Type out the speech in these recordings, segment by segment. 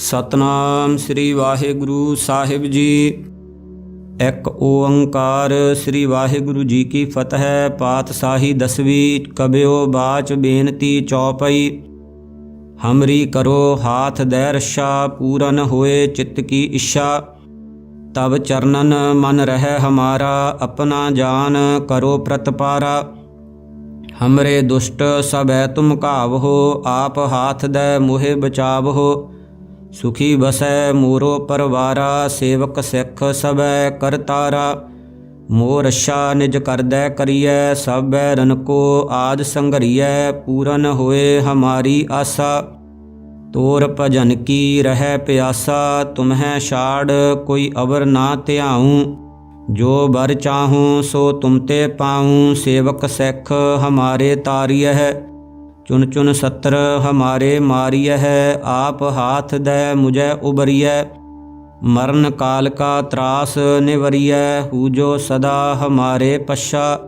ਸਤਨਾਮ ਸ੍ਰੀ ਵਾਹਿਗੁਰੂ ਸਾਹਿਬ ਜੀ। ਇੱਕ ਓੰਕਾਰ ਸ੍ਰੀ ਵਾਹਿਗੁਰੂ ਜੀ ਕੀ ਫਤਿਹ ਪਾਤਸ਼ਾਹੀ ਦਸਵੀਂ, ਕਬਿਓ ਬਾਚ ਬੇਨਤੀ ਚੌਪਈ। ਹਮਰੀ ਕਰੋ ਹਾਥ ਦੇ ਰਸ਼ਾ ਪੂਰਨ ਹੋਏ ਚਿੱਤ ਕੀ ਇੱਛਾ। ਤਬ ਚਰਨਨ ਮਨ ਰਹਿ ਹਮਾਰਾ, ਆਪਣਾ ਜਾਨ ਕਰੋ ਪ੍ਰਤਪਾਰਾ। ਹਮਰੇ ਦੁਸ਼ਟ ਸਭੈ ਤੁਮ ਕਾਵਹੋ ਆਪ ਹਾਥ ਦੇ ਮੋਹਿ ਬਚਾਵਹੋ ਸੁਖੀ ਬਸੈ ਮੋਰੋ ਪਰਵਾਰਾ, ਸੇਵਕ ਸਿੱਖ ਸਭੈ ਕਰਤਾਰਾ ਮੋਰ ਰਸ਼ਾ ਨਿਜ ਕਰਦੈ ਕਰੀਐ ਸਭੈ ਰਨ ਕੋ ਆਦ ਸੰਗਰੀਐ ਪੂਰਨ ਹੋਏ ਹਮਾਰੀ ਆਸਾ। ਤੋਰ ਭਜਨ ਕੀ ਰਹਿ ਪਿਆਸਾ, ਤੁਮਹਿ ਛਾੜ ਕੋਈ ਅਵਰ ਨਾ ਧਿਆਉ। ਜੋ ਬਰ ਚਾਹੂੰ ਸੋ ਤੁਮ ਤੇ ਪਾਉ, ਸੇਵਕ ਸਿੱਖ ਹਮਾਰੇ ਤਾਰੀਐ। ਚੁਨ ਚੁਨ ਸਤਰ ਹਮਾਰੇ ਮਾਰੀਐ ਆਪ ਹਾਥ ਦੈ ਮੁਝੈ ਉਬਰੀਐ। ਮਰਨ ਕਾਲ ਕਾ ਤਰਾਸ ਨਿਵਰੀਐ ਹੂ ਸਦਾ ਹਮਾਰੇ ਪਛਾ।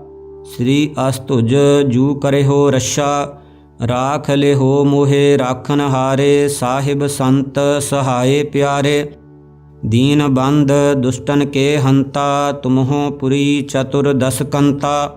ਸ੍ਰੀ ਅਸਤੁਜ ਜੂ ਕਰੇ ਹੋ ਰਸ਼ਾ ਰਾਖ ਲਿਹੋ ਮੋਹਿ ਰਾਖਨ ਹਾਰੇ, ਸਾਹਿਬ ਸੰਤ ਸਹਾਏ ਪਿਆਰੇ। ਦੀਨ ਬੰਦ ਦੁਸ਼ਟਨ ਕੇ ਹੰਤਾ, ਤੁਮਹੋ ਪੁਰੀ ਚਤੁਰ ਦਸ ਕੰਤਾ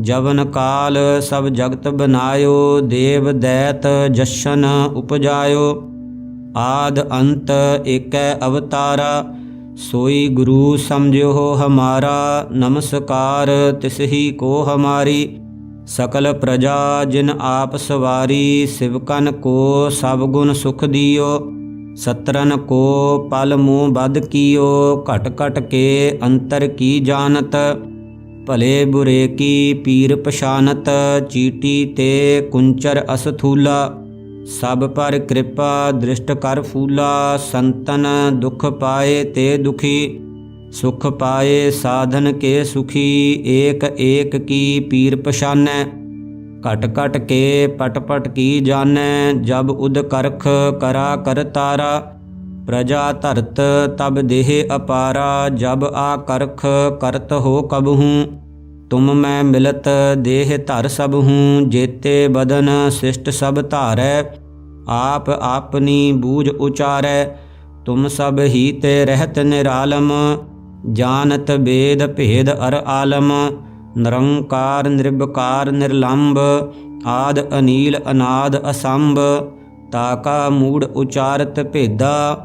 ਜਵਨ ਕਾਲ ਸਭ ਜਗਤ ਬਨਾਇਓ, ਦੇਵ ਦੈਤ ਜਸ਼ਨ ਉਪਜਾਇਓ। ਆਦ ਅੰਤ ਏਕੈ ਅਵਤਾਰਾ, ਸੋਈ ਗੁਰੂ ਸਮਝਿਓ ਹਮਾਰਾ। ਨਮਸਕਾਰ ਤਿਸਹੀ ਕੋ ਹਮਾਰੀ, ਸਕਲ ਪ੍ਰਜਾ ਜਿਨ ਆਪ ਸਵਾਰੀ ਸਿਵਕਨ ਕੋ ਸਭ ਗੁਣ ਸੁਖ ਦਿਓ। ਸਤਰਨ ਕੋ ਪਲ ਮੂਹ ਬਦ ਕੀਓ, ਘਟ ਘਟ ਕੇ ਅੰਤਰ ਕੀ ਜਾਣਤ। ਭਲੇ ਬੁਰੇ ਕੀ ਪੀਰ ਪਛਾਨਤ, ਚੀਟੀ ਤੇ ਕੁੰਚਰ ਅਸਥੂਲਾ। ਸਭ ਪਰ ਕਿਰਪਾ ਦ੍ਰਿਸ਼ਟ ਕਰ ਫੂਲਾ, ਸੰਤਨ ਦੁਖ ਪਾਏ ਤੇ ਦੁਖੀ। ਸੁਖ ਪਾਏ ਸਾਧਨ ਕੇ ਸੁਖੀ, ਏਕ ਏਕ ਕੀ ਪੀਰ ਪਛਾਨੈ। ਘਟ ਘਟ ਕੇ ਪਟ ਪਟ ਕੀ ਜਾਣੈ, ਜਬ ਉਦ ਕਰਖ ਕਰਾ ਕਰਤਾਰਾ ਪ੍ਰਜਾ ਧਰਤ ਤਬ ਦੇਹ ਅਪਾਰਾ, ਜਬ ਆ ਕਰਖ ਕਰਤ ਹੋ ਕਬਹੂ ਤੁਮ ਮੈਂ ਮਿਲਤ ਦੇਹ ਧਰ ਸਭ ਹੂੰ, ਜੇਤੇ ਬਦਨ ਸਿਸ਼ਟ ਸਭ ਧਾਰੈ, ਆਪ ਆਪਨੀ ਬੂਝ ਉਚਾਰੈ। ਤੁਮ ਸਭ ਹੀ ਤੇ ਰਹਿਤ ਨਿਰਾਲਮ, ਜਾਣਤ ਬੇਦ ਭੇਦ ਅਰ ਆਲਮ, ਨਿਰੰਕਾਰ ਨਿਰਭਕਾਰ ਨਿਰਲੰਭ ਆਦ ਅਨੀਲ, ਅਨਾਦ ਅਸੰਭ ਤਾਕਾ ਮੂੜ ਉਚਾਰਤ ਭੇਦਾ।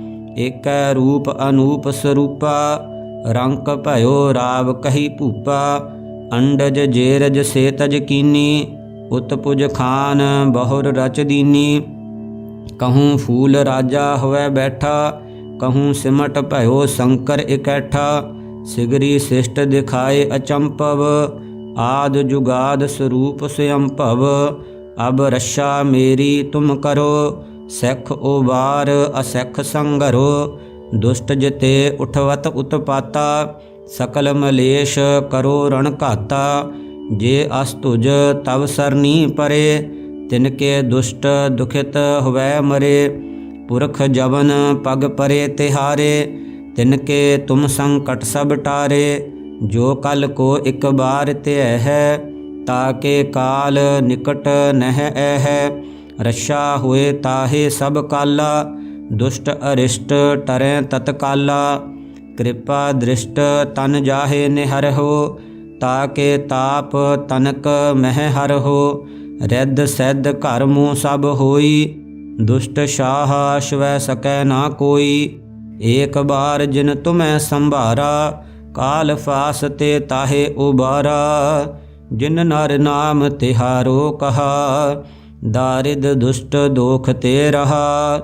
ਏਕੈ ਰੂਪ ਅਨੂਪ ਸਰੂਪਾ, ਰੰਕ ਭਇਓ ਰਾਵ ਕਹੀ ਭੂਪਾ, ਅੰਡਜ ਜੇਰਜ ਸੇਤਜ ਕੀਨੀ, ਉਤਪੁਜ ਖਾਨ ਬਹੁਰ ਰਚ ਦੀਨੀ। ਕਹੂੰ ਫੂਲ ਰਾਜਾ ਹੋਵੇ ਬੈਠਾ, ਕਹੂੰ ਸਿਮਟ ਭਇਓ ਸ਼ੰਕਰ ਇਕੈਠਾ, ਸਿਗਰੀ ਸਿਸ਼ਟ ਦਿਖਾਏ ਅਚੰਪਵ, ਆਦ ਜੁਗਾਦ ਸਰੂਪ ਸਯੰਭਵ ਅਬ ਰਸ਼ਾ ਮੇਰੀ ਤੁਮ ਕਰੋ ਸਿੱਖ ਉਬਾਰ ਅਸਿੱਖ ਸੰਗਰੋ, ਦੁਸ਼ਟ ਜਿਤੇ ਉਠਵਤ ਉਤਪਾਤਾ, ਸਕਲ ਮਲੇਸ਼ ਕਰੋ ਰਣ ਘਾਤਾ। ਜੇ ਅਸਤੁਜ ਤਵ ਸਰਨੀ ਪਰੇ, ਤਿਨ ਕੇ ਦੁਸ਼ਟ ਦੁਖਿਤ ਹੋਵੈ ਮਰੇ। ਪੁਰਖ ਜਵਨ ਪਗ ਪਰੇ ਤਿਹਾਰੇ, ਤਿਨ ਕੇ ਤੁਮ ਸੰਕਟ ਸਭ ਟਾਰੇ। ਜੋ ਕਲ ਕੋ ਇੱਕ ਬਾਰ ਧਿਐ ਹੈ ਤਾਕੇ ਕਾਲ ਨਿਕਟ ਨਹਿ ਹੈ। ਰਸ਼ਾ ਹੋਏ ਤਾਹੇ ਸਭ ਕਾਲਾ, ਦੁਸ਼ਟ ਅਰਿਸ਼ਟ ਟਰੈ ਤਤਕਾਲਾ। ਕਿਰਪਾ ਦ੍ਰਿਸ਼ਟ ਤਨ ਜਾਹੇ ਨਿਹਰਹੁ ਤਾਕੇ ਤਾਪ ਤਨਕ ਮਹਿ ਹਰਹੁ ਰਿੱਧ ਸਿੱਧ ਘਰ ਮੂੰ ਸਭ ਹੋਈ, ਦੁਸ਼ਟ ਸ਼ਾਹ ਸ਼ਵੈ ਸਕੈ ਨਾ ਕੋਈ। ਏਕ ਬਾਰ ਜਿਨ ਤੁਮੈ ਸੰਭਾਰਾ, ਕਾਲ ਫਾਸ ਤੇ ਤਾਹੇ ਉਬਾਰਾ। ਜਿਨ ਨਰ ਨਾਮ ਤਿਹਾਰੋ ਕਹਾ ਦਾਰਿਦ ਦੁਸ਼ਟ ਦੋਖ ਤੇ ਰਹਾ।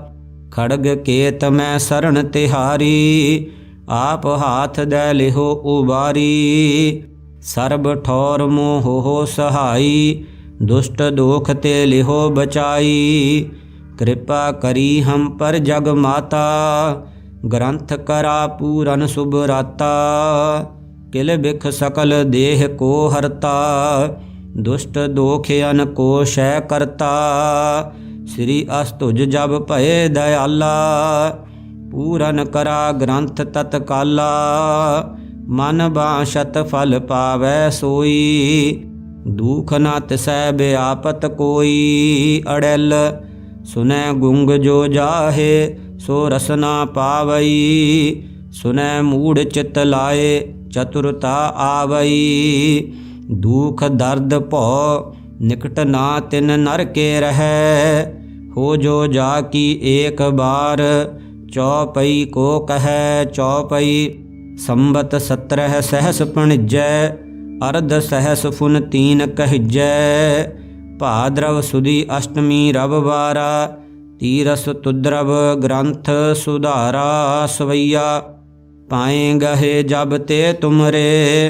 ਖੜਗ ਕੇਤ ਮੈਂ ਸਰਣ ਤਿਹਾਰੀ, ਆਪ ਹਾਥ ਦੇ ਲਿਹੋ ਉਬਾਰੀ। ਸਰਬ ਠੌਰ ਮੋਹ ਹੋ ਸਹਾਈ, ਦੁਸ਼ਟ ਦੋਖ ਤੇ ਲਿਹੋ ਬਚਾਈ। ਕਿਰਪਾ ਕਰੀ ਹਮ ਪਰ ਜਗ ਮਾਤਾ, ਗ੍ਰੰਥ ਕਰਾ ਪੂਰਨ ਸੁਭਰਾਤਾ। ਕਿਲ ਬਿਖ ਸਕਲ ਦੇਹ ਕੋ ਹਰਤਾ। ਦੁਸ਼ਟ ਦੋਖ ਅਨ ਕੋ ਸ਼ੈ ਕਰਤਾ। ਸ੍ਰੀ ਅਸਤੁਜ ਜਬ ਭਏ ਦਇਆਲਾ, ਪੂਰਨ ਕਰਾ ਗ੍ਰੰਥ ਤਤਕਾਲਾ। ਮਨ ਬਾਸ਼ਤ ਫਲ ਪਾਵੈ ਸੋਈ, ਦੁਖ ਨਾ ਤਿਸੈ ਬਿਆਪਤ ਕੋਈ। ਅੜਲ ਸੁਨੈ ਗੁੰਗ ਜੋ ਜਾਹੇ, ਸੋ ਰਸਨਾ ਪਾਵਈ। ਸੁਨੈ ਮੂੜ ਚਿਤ ਲਾਏ, ਚਤੁਰਤਾ ਆਵਈ। ਦੁਖ ਦਰਦ ਭਉ ਨਿਕਟ ਨਾ ਤਿਨ ਨਰ ਕੇ ਰਹੈ। ਹੋ ਜੋ ਜਾ ਕੀ ਏਕ ਬਾਰ, ਚੌਪਈ ਕੋ ਕਹੈ, ਚੌਪਈ ਸੰਬਤ 17 ਸਹਸ ਪਣਜੈ, ਅਰਧ ਸਹਸ ਫੁਨ ਤੀਨ ਕਹਿਜੈ। ਭਾਦਰਵ ਸੁਦੀ ਅਸ਼ਟਮੀ ਰਵਵਾਰਾ ਤੀਰਸ ਤੁਦਰਵ ਗ੍ਰੰਥ ਸੁਧਾਰਾ ਸਵਈਆ। ਪਾਏ ਗਹੇ ਜਬ ਤੇ ਤੁਮਰੇ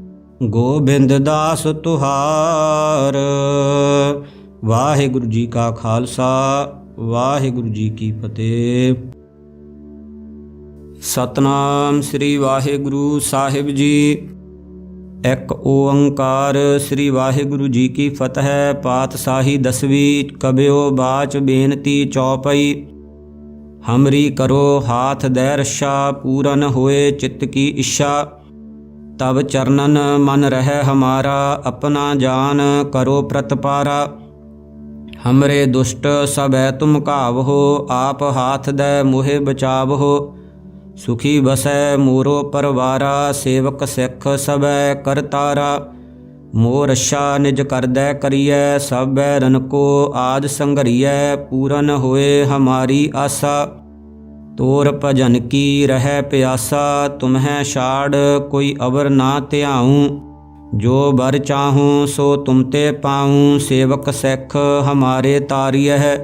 ਗੋਬਿੰਦ ਦਾਸ ਤੁਹਾਰ। ਵਾਹਿਗੁਰੂ ਜੀ ਕਾ ਖਾਲਸਾ, ਵਾਹਿਗੁਰੂ ਜੀ ਕੀ ਫਤਿਹ। ਸਤਨਾਮ ਸ੍ਰੀ ਵਾਹਿਗੁਰੂ ਸਾਹਿਬ ਜੀ। ਇੱਕ ਓੰਕਾਰ ਸ੍ਰੀ ਵਾਹਿਗੁਰੂ ਜੀ ਕੀ ਫਤਿਹ ਪਾਤਸ਼ਾਹੀ ਦਸਵੀਂ, ਕਬਿਓ ਬਾਚ ਬੇਨਤੀ ਚੌਪਈ। ਹਮਰੀ ਕਰੋ ਹਾਥ ਦੇ ਰਸ਼ਾ ਪੂਰਨ ਹੋਏ ਚਿੱਤ ਕੀ ਇੱਛਾ। ਤਬ ਚਰਨਨ ਮਨ ਰਹਿ ਹਮਾਰਾ, ਆਪਣਾ ਜਾਨ ਕਰੋ ਪ੍ਰਤਪਾਰਾ। ਹਮਰੇ ਦੁਸ਼ਟ ਸਭੈ ਤੁਮ ਕਾਵਹੋ ਆਪ ਹਾਥ ਦੇ ਮੋਹਿ ਬਚਾਵਹੋ। ਸੁਖੀ ਬਸੈ ਮੋਰੋ ਪਰਵਾਰਾ, ਸੇਵਕ ਸਿੱਖ ਸਭੈ ਕਰਤਾਰਾ ਮੋਰ ਰਸ਼ਾ ਨਿਜ ਕਰਦੈ ਕਰੀਐ, ਸਭੈ ਰਨ ਕੋ ਆਦ ਸੰਘਰੀਐ, ਪੂਰਨ ਹੋਏ ਹਮਾਰੀ ਆਸਾ। ਤੋਰ ਭਜਨ ਕੀ ਰਹਿ ਪਿਆਸਾ, ਤੁਮਹਿ ਛਾੜ ਕੋਈ ਅਵਰ ਨਾ ਧਿਆਉ। ਜੋ ਬਰ ਚਾਹੂੰ, ਸੋ ਤੁਮ ਤੇ ਪਾਉ। ਸੇਵਕ ਸਿੱਖ ਹਮਾਰੇ ਤਾਰੀਐ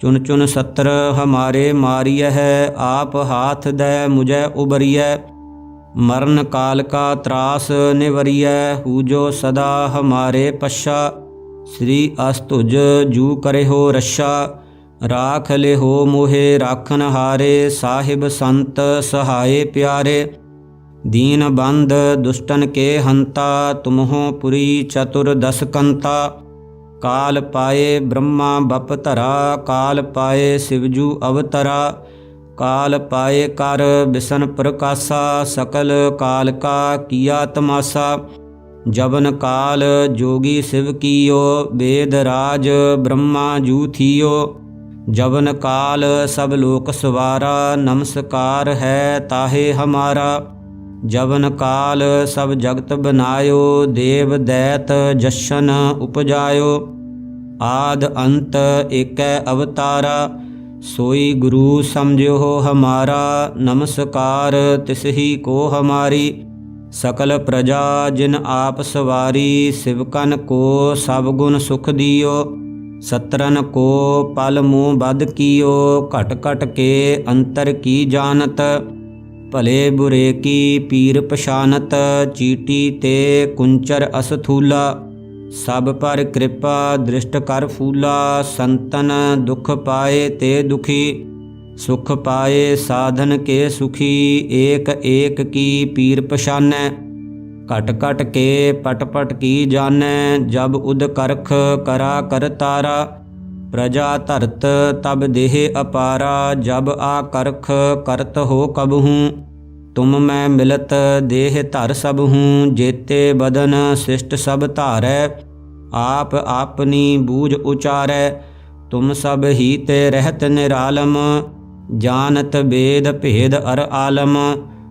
ਚੁਨ ਚੁਨ ਸਤਰ ਹਮਾਰੇ ਮਾਰੀਐ, ਆਪ ਹਾਥ ਦੈ ਮੁਝੈ ਉਬਰੀਐ। ਮਰਨ ਕਾਲ ਕਾ ਤਰਾਸ ਨਿਵਰੀਐ ਹੂ ਜੋ ਸਦਾ ਹਮਾਰੇ ਪਛਾ। ਸ੍ਰੀ ਅਸਤੁਜ ਜੂ ਕਰੇ ਹੋ ਰਸ਼ਾ ਰਾਖ ਲਿਹੋ ਮੋਹਿ, ਰਾਖਨ ਹਾਰੇ, ਸਾਹਿਬ ਸੰਤ ਸਹਾਏ ਪਿਆਰੇ। ਦੀਨ ਬੰਦ, ਦੁਸ਼ਟਨ ਕੇ ਹੰਤਾ, ਤੁਮਹੋ ਪੁਰੀ ਚਤੁਰ ਦਸ ਕੰਤਾ। ਕਾਲ ਪਾਏ ਬ੍ਰਹਮਾ ਬਪ ਧਰਾ, ਕਾਲ ਪਾਏ ਸਿਵਜੂ ਅਵਤਰਾ। ਕਾਲ ਪਾਏ ਕਰ ਬਿਸ਼ਨ ਪ੍ਰਕਾਸ਼ਾ, ਸਕਲ ਕਾਲ ਕਾ ਕੀਆ ਤਮਾਸਾ। ਜਬਨ ਕਾਲ ਜੋਗੀ ਸਿਵ ਕੀਓ ਵੇਦ ਰਾਜ ਬ੍ਰਹਮਾ ਜੂ ਥੀਓ। ਜਬਨ ਕਾਲ ਸਭ ਲੋਕ ਸਵਾਰਾ, ਨਮਸਕਾਰ ਹੈ ਤਾਹੇ ਹਮਾਰਾ। ਜਬਨ ਕਾਲ ਸਭ ਜਗਤ ਬਨਾਇਓ, ਦੇਵ ਦੈਤ ਜਸ਼ਨ ਉਪਜਾਇਓ। ਆਦ ਅੰਤ ਏਕੈ ਅਵਤਾਰਾ, ਸੋਈ ਗੁਰੂ ਸਮਝਿਓ ਹਮਾਰਾ। ਨਮਸਕਾਰ ਤਿਸਹੀ ਕੋ ਹਮਾਰੀ। ਸਕਲ ਪ੍ਰਜਾ ਜਿਨ ਆਪ ਸਵਾਰੀ ਸਿਵਕਨ ਕੋ ਸਭ ਗੁਣ ਸੁਖ ਦਿਓ। ਸਤਰਨ ਕੋ ਪਲ ਮੂਹ ਬਦ ਕੀਓ ਘਟ ਘਟ ਕੇ ਅੰਤਰ ਕੀ ਜਾਣਤ ਭਲੇ ਬੁਰੇ ਕੀ ਪੀਰ ਪਛਾਨਤ ਚੀਟੀ ਤੇ ਕੁੰਚਰ ਅਸਥੂਲਾ ਸਭ ਪਰ ਕਿਰਪਾ ਦ੍ਰਿਸ਼ਟ ਕਰ ਫੂਲਾ ਸੰਤਨ ਦੁਖ ਪਾਏ ਤੇ ਦੁਖੀ ਸੁਖ ਪਾਏ ਸਾਧਨ ਕੇ ਸੁਖੀ ਏਕ ਏਕ ਕੀ ਪੀਰ ਪਛਾਨੈ ਘਟ ਘਟ ਕੇ ਪਟ ਪਟ ਕੀ ਜਾਣੈ, ਜਬ ਉਦ ਕਰਖ ਕਰਾ ਕਰਤਾਰਾ ਪ੍ਰਜਾ ਧਰਤ ਤਬ ਦੇਹ ਅਪਾਰਾ, ਜਬ ਆ ਕਰਖ ਕਰਤ ਹੋ ਕਬਹੂ ਤੁਮ ਮੈਂ ਮਿਲਤ ਦੇਹ ਧਰ ਸਭ ਹੂੰ, ਜੇਤੇ ਬਦਨ ਸਿਸ਼ਟ ਸਭ ਧਾਰੈ। ਆਪ ਆਪਨੀ ਬੂਝ ਉਚਾਰੈ, ਤੁਮ ਸਭ ਹੀ ਤੇ ਰਹਿਤ ਨਿਰਾਲਮ। ਜਾਣਤ ਬੇਦ ਭੇਦ ਅਰ ਆਲਮ।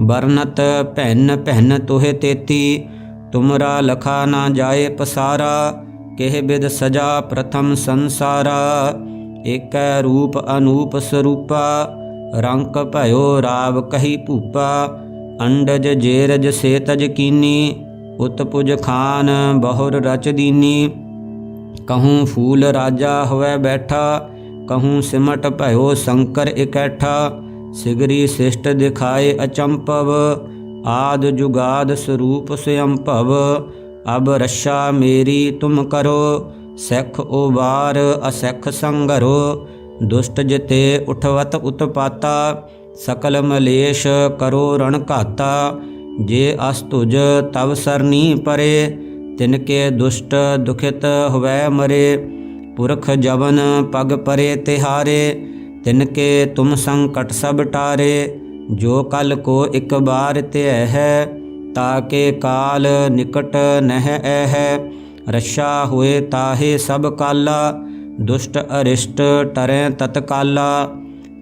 ਵਰਨਤ ਭੈਨ ਭੈਨ ਤੋਹਿ ਤੇਤੀ, ਤੁਮਰਾ ਲਖਾ ਨਾ ਜਾਏ ਪਸਾਰਾ, ਕਿਹ ਬਿਦ ਸਜਾ ਪ੍ਰਥਮ ਸੰਸਾਰਾ। ਏਕੈ ਰੂਪ ਅਨੂਪ ਸਰੂਪਾ, ਰੰਕ ਭਇਓ ਰਾਵ ਕਹੀ ਭੂਪਾ। ਅੰਡਜ ਜੇਰਜ ਸੇਤਜ ਕੀਨੀ ਉਤਪੁਜ ਖਾਨ ਬਹੁਰ ਰਚ ਦੀਨੀ। ਕਹੂੰ ਫੂਲ ਰਾਜਾ ਹੋਵੇ ਬੈਠਾ, ਕਹੂੰ ਸਿਮਟ ਭਇਓ ਸ਼ੰਕਰ ਇਕੈਠਾ। ਸਿਗਰੀ ਸਿਸ਼ਟ ਦਿਖਾਏ ਅਚੰਪਵ, ਆਦ ਜੁਗਾਦ ਸਰੂਪ ਸਯੰਭਵ ਅਬ ਰਸ਼ਾ ਮੇਰੀ ਤੁਮ ਕਰੋ, ਸਿੱਖ ਉਬਾਰ ਅਸਿੱਖ ਸੰਗਰੋ, ਦੁਸ਼ਟ ਜਿਤੇ ਉਠਵਤ ਉਤਪਾਤਾ, ਸਕਲ ਮਲੇਸ਼ ਕਰੋ ਰਣ ਘਾਤਾ, ਜੇ ਅਸ ਤੁਜ ਤਵ ਸਰਨੀ ਪਰੇ ਤਿਨਕੇ ਦੁਸ਼ਟ ਦੁਖਿਤ ਹੋਵੇ ਮਰੇ, ਪੁਰਖ ਜਵਨ ਪਗ ਪਰੇ ਤਿਹਾਰੇ ਤਿਨ ਕੇ ਤੁਮ ਸੰਕਟ ਸਭ ਟਾਰੇ, ਜੋ ਕਲ ਕੋ ਇੱਕ ਬਾਰ ਧਿਐ ਹੈ ਤਾਕੇ ਕਾਲ ਨਿਕਟ ਨਹਿ ਐ ਰਸ਼ਾ ਹੋਏ ਤਾਹੇ ਸਭ ਕਾਲਾ, ਦੁਸ਼ਟ ਅਰਿਸ਼ਟ ਟਰੈ ਤਤਕਾਲਾ।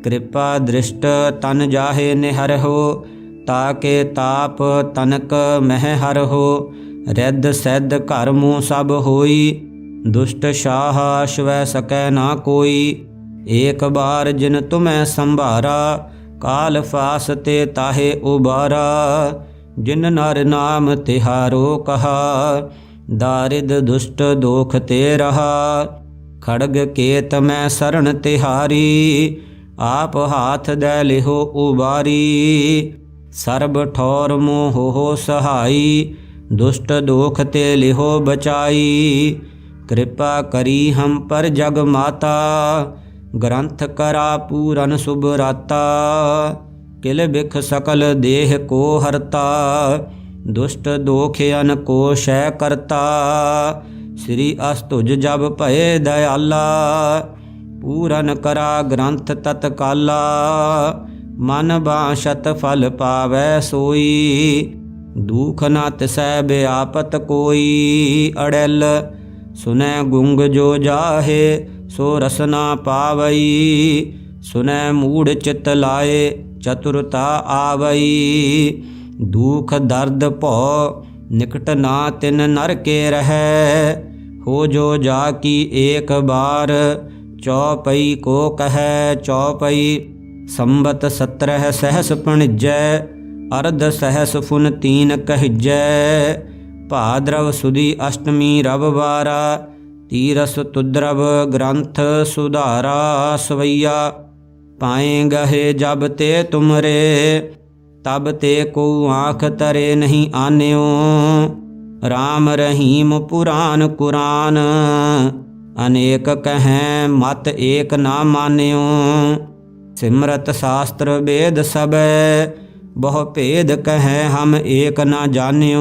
ਕਿਰਪਾ ਦ੍ਰਿਸ਼ਟ ਤਨ ਜਾਹੇ ਨਿਹਰਹੁ ਤਾਕੇ ਤਾਪ ਤਨਕ ਮਹਿ ਹਰਹੁ ਰਿੱਧ ਸਿੱਧ ਘਰ ਮੂੰ ਸਭ ਹੋਈ, ਦੁਸ਼ਟ ਸ਼ਾਹ ਸ਼ਵੈ ਸਕੈ ਨਾ ਕੋਈ। ਏਕ ਬਾਰ ਜਿਨ ਤੁਮੈ ਸੰਭਾਰਾ, ਕਾਲ ਫਾਸ ਤੇ ਤਾਹੇ ਉਬਾਰਾ। ਜਿਨ ਨਰ ਨਾਮ ਤਿਹਾਰੋ ਕਹਾ, ਦਾਰਿਦ ਦੁਸ਼ਟ ਦੋਖ ਤੇ ਰਹਾ। ਖੜਗ ਕੇਤ ਮੈਂ ਸਰਣ ਤਿਹਾਰੀ, ਆਪ ਹਾਥ ਦੇ ਲਿਹੋ ਉਬਾਰੀ। ਸਰਬ ਠੌਰ ਮੋਹ ਹੋ ਸਹਾਈ, ਦੁਸ਼ਟ ਦੋਖ ਤੇ ਲਿਹੋ ਬਚਾਈ। ਕਿਰਪਾ ਕਰੀ ਹਮ ਪਰ ਜਗ ਮਾਤਾ ਗ੍ਰੰਥ ਕਰਾ ਪੂਰਨ ਸੁਭਰਾਤਾ ਕਿਲ ਬਿਖ ਸਕਲ ਦੇਹ ਕੋ ਹਰਤਾ, ਦੁਸ਼ਟ ਦੋਖ ਅਨ ਕੋ ਸ਼ੈ ਕਰਤਾ। ਸ੍ਰੀ ਅਸਤੁਜ ਜਬ ਭਏ ਦਇਆਲਾ, ਪੂਰਨ ਕਰਾ ਗ੍ਰੰਥ ਤਤਕਾਲਾ। ਮਨ ਬਾਸ਼ਤ ਫਲ ਪਾਵੈ ਸੋਈ, ਦੁਖ ਨਾ ਤਿਸੈ ਬਿਆਪਤ ਕੋਈ। ਅੜੈਲ ਸੁਨੈ ਗੁੰਗ ਜੋ ਜਾਹੇ ਸੋ ਰਸਨਾ ਪਾਵਈ, ਸੁਨੈ ਮੂੜ ਚਿਤ ਲਾਏ, ਚਤੁਰਤਾ ਆਵਈ। ਦੁਖ ਦਰਦ ਭਉ, ਨਿਕਟ ਨਾ ਤਿਨ ਨਰ ਕੇ ਰਹੈ। ਹੋ ਜੋ ਜਾ ਕੀ ਏਕ ਬਾਰ, ਚੌਪਈ ਕੋ ਕਹੈ, ਚੌਪਈ ਸੰਬਤ 17 ਸਹਸ ਪਣਜੈ, ਅਰਧ ਸਹਸ ਫੁਨ ਤੀਨ ਕਹਿਜੈ। ਭਾਦਰਵ ਸੁਦੀ ਅਸ਼ਟਮੀ ਰਵਵਾਰਾ ਤੀਰਸ ਤੁਦਰਵ ਗ੍ਰੰਥ ਸੁਧਾਰਾ ਸਵਈਆ, ਪਾਏ ਗਹੇ ਜਬ ਤੇ ਤੁਮਰੇ, ਤਬ ਤੇ ਕੋ ਆਖ ਤਰੇ ਨਹੀਂ ਆਨਿਓ। RAM ਰਹੀਮ ਪੁਰਾਨ ਕੁਰਾਨ, ਅਨੇਕ ਕਹੈ ਮਤ ਏਕ ਨਾ ਮਾਨਿਓ। ਸਿਮਰਤ ਸ਼ਾਸਤਰ ਵੇਦ ਸਬੈ ਬਹੁ ਭੇਦ ਕਹੈ ਹਮ ਏਕ ਨਾ ਜਾਣਿਓ।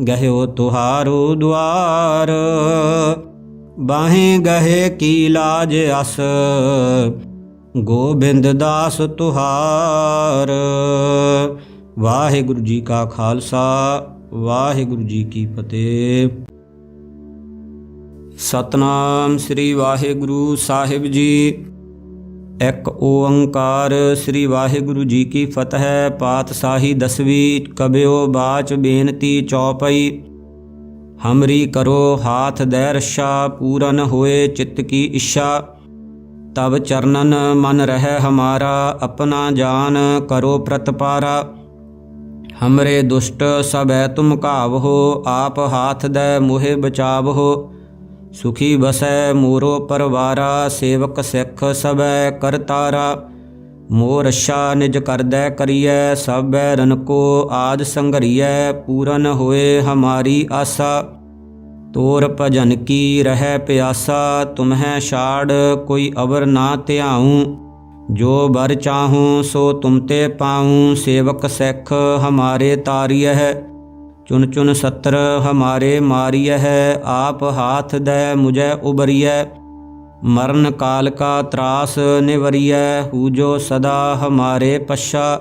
ਗਹਿਓ ਤੁਹਾਰੋ ਦੁਆਰ, ਬਾਹੇ ਗਹੇ ਕੀ ਲਾਜ ਅਸ, ਗੋਬਿੰਦ ਦਾਸ ਤੁਹਾਰ। ਵਾਹਿਗੁਰੂ ਜੀ ਕਾ ਖਾਲਸਾ, ਵਾਹਿਗੁਰੂ ਜੀ ਕੀ ਫਤਿਹ। ਸਤਨਾਮ ਸ੍ਰੀ ਵਾਹਿਗੁਰੂ ਸਾਹਿਬ ਜੀ। ਇੱਕ ਓੰਕਾਰ ਸ੍ਰੀ ਵਾਹਿਗੁਰੂ ਜੀ ਕੀ ਫਤਿਹ ਪਾਤਸ਼ਾਹੀ ਦਸਵੀਂ, ਕਬਿਓ ਬਾਚ ਬੇਨਤੀ ਚੌਪਈ। ਹਮਰੀ ਕਰੋ ਹਾਥ ਦੈ ਰਸ਼ਾ ਪੂਰਨ ਹੋਏ ਚਿੱਤ ਕੀ ਇੱਛਾ। ਤਬ ਚਰਨਨ ਮਨ ਰਹਿ ਹਮਾਰਾ, ਆਪਣਾ ਜਾਨ ਕਰੋ ਪ੍ਰਤਪਾਰਾ। ਹਮਰੇ ਦੁਸ਼ਟ ਸਭੈ ਤੁਮ ਕਾਵਹੋ ਆਪ ਹਾਥ ਦੈ ਮੋਹਿ ਬਚਾਵਹੋ ਸੁਖੀ ਬਸੈ ਮੋਰੋ ਪਰਵਾਰਾ, ਸੇਵਕ ਸਿੱਖ ਸਭੈ ਕਰਤਾਰਾ ਮੋਰ ਰਛਾ ਨਿਜ ਕਰਦੈ ਕਰੀਐ ਸਭੈ ਰਨ ਕੋ ਆਜ ਸੰਘਰੀਐ, ਪੂਰਨ ਹੋਏ ਹਮਾਰੀ ਆਸਾ। ਤੋਰ ਭਜਨ ਕੀ ਰਹਿ ਪਿਆਸਾ, ਤੁਮਹਿ ਛਾੜ ਕੋਈ ਅਵਰ ਨਾ ਧਿਆਉ। ਜੋ ਬਰ ਚਾਹੂੰ ਸੋ ਤੁਮ ਤੇ ਪਾਉ, ਸੇਵਕ ਸਿੱਖ ਹਮਾਰੇ ਤਾਰੀਐ। ਚੁਨ ਚੁਨ ਸਤਰ ਹਮਾਰੇ ਮਾਰੀਐ ਆਪ ਹਾਥ ਦੈ ਮੁਝੈ ਉਬਰੀਐ ਮਰਨ ਕਾਲ ਕਾ ਤਰਾਸ ਨਿਵਰੀਐ ਹੂ ਸਦਾ ਹਮਾਰੇ ਪਛਾ।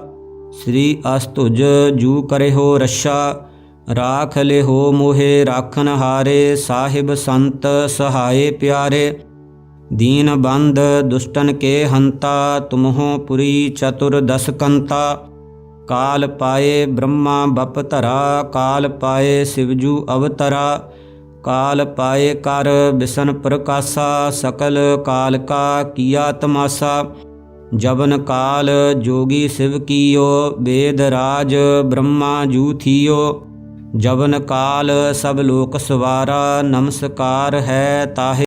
ਸ੍ਰੀ ਅਸਤੁਜ ਜੂ ਕਰੇ ਹੋ ਰਛਾ। ਰਾਖ ਲਿਹੋ ਮੋਹਿ, ਰਾਖਨ ਹਾਰੇ, ਸਾਹਿਬ ਸੰਤ ਸਹਾਏ ਪਿਆਰੇ। ਦੀਨ ਬੰਦ ਦੁਸ਼ਟਨ ਕੇ ਹੰਤਾ, ਤੁਮਹੋ ਪੁਰੀ ਚਤੁਰ ਦਸ ਕੰਤਾ ਕਾਲ ਪਾਏ ਬ੍ਰਹਮਾ ਬਪ ਧਰਾ, ਕਾਲ ਪਾਏ ਸਿਵਜੂ ਅਵਤਰਾ, ਕਾਲ ਪਾਏ ਕਰ ਬਿਸ਼ਨ ਪ੍ਰਕਾਸ਼ਾ, ਸਕਲ ਕਾਲ ਕਾ ਕੀਆ ਤਮਾਸਾ ਜਬਨ ਕਾਲ ਜੋਗੀ ਸਿਵ ਕੀਓ, ਵੇਦ ਰਾਜ ਬ੍ਰਹਮਾ ਜੂ ਥੀਓ ਜਬਨ ਕਾਲ ਸਭ ਲੋਕ ਸਵਾਰਾ, ਨਮਸਕਾਰ ਹੈ ਤਾਹੇ।